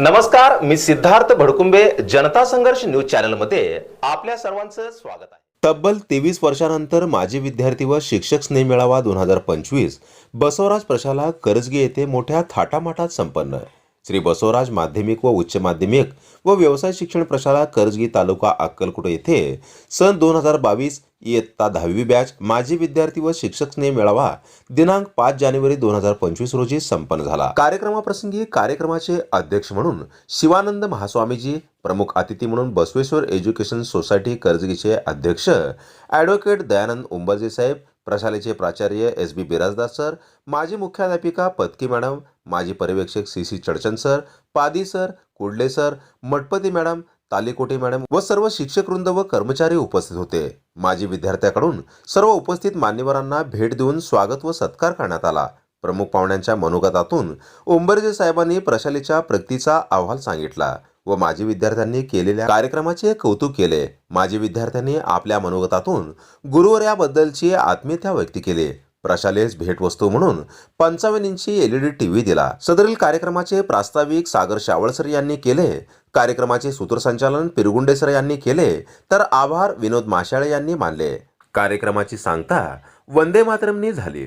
नमस्कार मी सिद्धार्थ भडकुंबे जनता संघर्ष न्यूज चॅनलमध्ये आपल्या सर्वांचं स्वागत आहे. तब्बल तेवीस वर्षानंतर माजी विद्यार्थी व शिक्षक स्नेह मेळावा दोन हजार पंचवीस बसवराज प्रशाला करजगी येथे मोठ्या थाटामाटात संपन्न. श्री बसवराज माध्यमिक व उच्च माध्यमिक व व्यवसाय शिक्षण प्रशाला करजगी तालुका अक्कलकोट येथे सन दोन हजार बावीस इयत्ता दहावी बॅच माजी विद्यार्थी व शिक्षक स्नेह मेळावा दिनांक पाच जानेवारी दोन हजार पंचवीस रोजी संपन्न झाला. कार्यक्रमाप्रसंगी कार्यक्रमाचे अध्यक्ष म्हणून शिवानंद महास्वामीजी प्रमुख अतिथी म्हणून बसवेश्वर एज्युकेशन सोसायटी कर्जगीचे अध्यक्ष ॲडव्होकेट दयानंद उंबरजे साहेब प्रशालेचे प्राचार्य एस बी बिराजदास सर माजी मुख्याध्यापिका पत्की मॅडम माजी पर्यवेक्षक C C Chadchan sir Padi sir Kudle sir Mathpati madam Talikote madam व सर्व शिक्षक वृंद व कर्मचारी उपस्थित होते. माजी विद्यार्थ्याकडून सर्व उपस्थित मान्यवरांना भेट देऊन स्वागत व सत्कार करण्यात आला. प्रमुख पाहुण्यांच्या मनोगतातून उंबरजे साहेबांनी प्रशालेच्या प्रगतीचा अहवाल सांगितला. व माजी विद्यार्थ्यांनी केलेल्या कार्यक्रमाचे कौतुक केले. माजी विद्यार्थ्यांनी आपल्या मनोगतातून गुरुवर्याबद्दलची आत्मीयता व्यक्त केली. प्रशालेस भेटवस्तू म्हणून पंचावन्न इंची एलईडी टीव्ही दिला. सदरील कार्यक्रमाचे प्रास्ताविक सागर शावळसर यांनी केले. कार्यक्रमाचे सूत्रसंचालन पिरगुंडे सर यांनी केले. तर आभार विनोद माशाळे यांनी मानले. कार्यक्रमाची सांगता वंदे मातरमनी झाली.